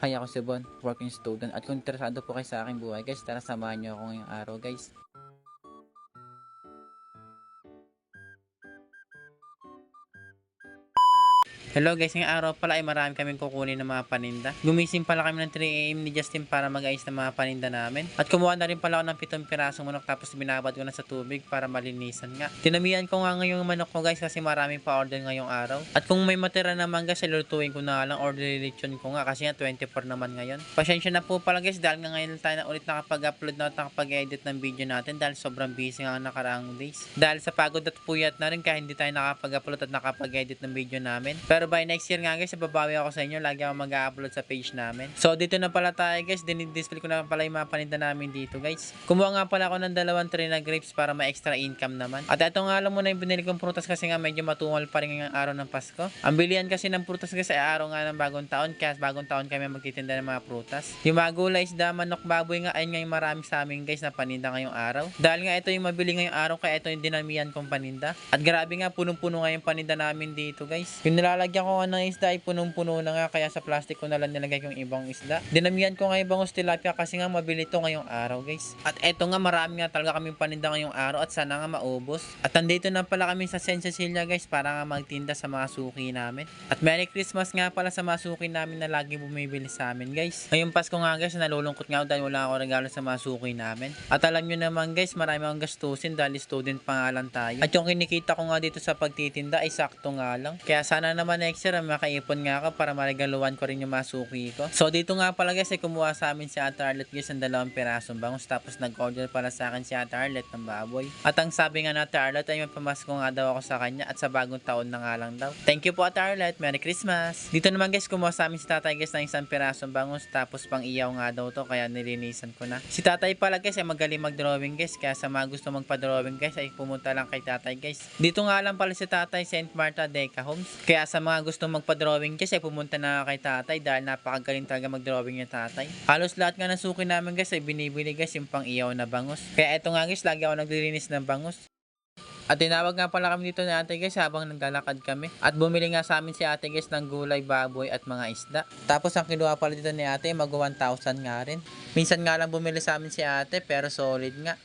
Hi, ako si Bon, working student. At kung interesado po kayo sa aking buhay, guys, tara samahan niyo ako ngayong araw, guys. Hello guys, ngayong araw pala ay marami kaming kukunin ng mga paninda. Gumising pala kami ng 3am ni Justin para mag-ayos ng mga paninda namin. At kumuha na rin pala ako ng pitong pirasong manok tapos binabad ko na sa tubig para malinisan nga. Tinamihan ko nga ngayong manok ko guys kasi marami pa order ngayong araw. At kung may matira naman guys, lulutuin ko na lang or lilitsyon ko nga kasi nga 24 naman ngayon. Pasensya na po pala guys dahil nga ngayon tayo na ulit nakapag-upload na at nakapag-edit ng video natin dahil sobrang busy nga ang nakaraang days. Dahil sa pagod at puyat na rin kaya hindi tayo nakapag-upload at nakapag-edit ng video namin. Pero by next year nga guys, babawi ako sa inyo. Lagi ako mag-upload sa page namin. So dito na pala tayo guys. Dinidisplay ko na pala yung mga paninda namin dito guys. Kumuha nga pala ako ng dalawang tray na grapes para ma-extra income naman. At ito nga alam mo na yung binili kong prutas kasi nga medyo matungal pa rin ngayong araw ng Pasko. Ang bilihan kasi ng prutas kasi ay araw nga ng bagong taon. Kaya bagong taon kami magtitinda ng mga prutas. Yung mga gulay, isda, manok, baboy nga ayun nga yung marami sa amin guys na paninda ngayong araw. Dahil nga ito yung mabili ngayong araw kaya ito yung dinamihan kong paninda. At grabe nga punong-puno nga yung paninda namin dito guys. Yung nilalagyan ko ng isda ay punong-puno na nga kaya sa plastic ko na lang nilagay yung ibang isda. Dinamihan ko nga yung bangus tilapia kasi nga mabili ito ngayong araw guys. At eto nga marami nga talaga kaming paninda ngayong araw at sana nga maubos. At nandito na pala kami sa San Cecilia guys para nga magtinda sa mga suki namin. At Merry Christmas nga pala sa mga suki namin na lagi bumibili sa amin guys. Ngayong Pasko nga guys nalulungkot nga dahil wala ako regalo sa mga suki namin. At alam nyo naman guys marami akong gastusin dahil student pa nga lang tayo. At yung kinikita ko nga dito sa pagtitinda ay sakto nga lang. Kaya sana naman next year makaipon nga ako para maregaluhan ko rin yung mga suki ko. So dito nga pala guys ay kumuha sa amin si Ate guys ng dalawang pirasong bangus tapos nag-order pala sa akin si Ate ng baboy. At ang sabi nga na Ate ay may pamasko nga daw ako sa kanya at sa bagong taon na nga lang daw. Thank you po Ate Arlet. Merry Christmas. Dito naman guys kumuha sa amin si Tatay guys ng isang pirasong bangus tapos pang iyaw nga daw to kaya nilinisan ko na. Si Tatay pala guys ay magaling mag-drawing guys kaya sa mga gusto magpa-drawing guys ay pumunta lang kay Tatay guys. Dito nga lang pala si Tatay St. Martha Deca Homes. Kaya sa mga gusto magpa-drawing guys ay pumunta na kay Tatay dahil napakagaling talaga mag-drawing yung Tatay. Halos lahat nga ng suki namin guys ay binibili guys yung pang iyaw na bangus. Kaya eto nga guys lagi ako naglilinis ng bangus. At tinawag nga pala kami dito ni ate guys habang naglalakad kami. At bumili nga sa amin si ate guys ng gulay, baboy at mga isda. Tapos ang kinuha pala dito ni ate mag 1,000 nga rin. Minsan nga lang bumili sa amin si ate pero solid nga.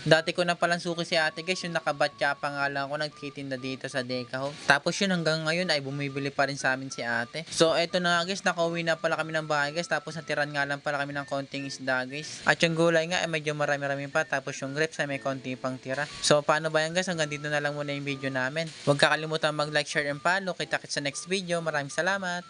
Dati ko na palang suki si ate guys, yung nakabatya pa nga lang ako nagtitinda dito sa Deca Home. Tapos yun hanggang ngayon ay bumibili pa rin sa amin si ate. So eto na nga guys, nakauwi na pala kami ng bahay guys. Tapos natiran nga lang pala kami ng konting isda guys. At yung gulay nga ay medyo marami-rami pa. Tapos yung grapes ay may konti pang tira. So paano ba yan guys? Hanggang dito na lang muna yung video namin. Huwag kakalimutan mag like, share, and follow. Kita-kits sa next video. Maraming salamat!